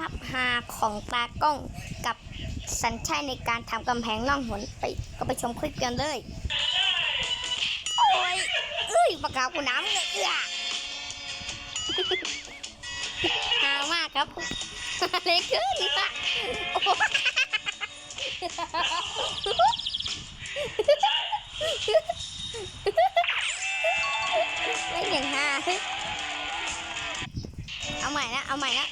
าพฮาของตากล้องกับสัญชัยในการทำกำแพงล่องหนไปก็ไปชมคลิปกันเลย โอ้ยเอ้ยปากกากูน้ำเลยเอื้อฮามากครับอะไรขึ้นวะไอ้โหเล่นอย่างฮาเอาใหม่นะ เอาใหม่นะ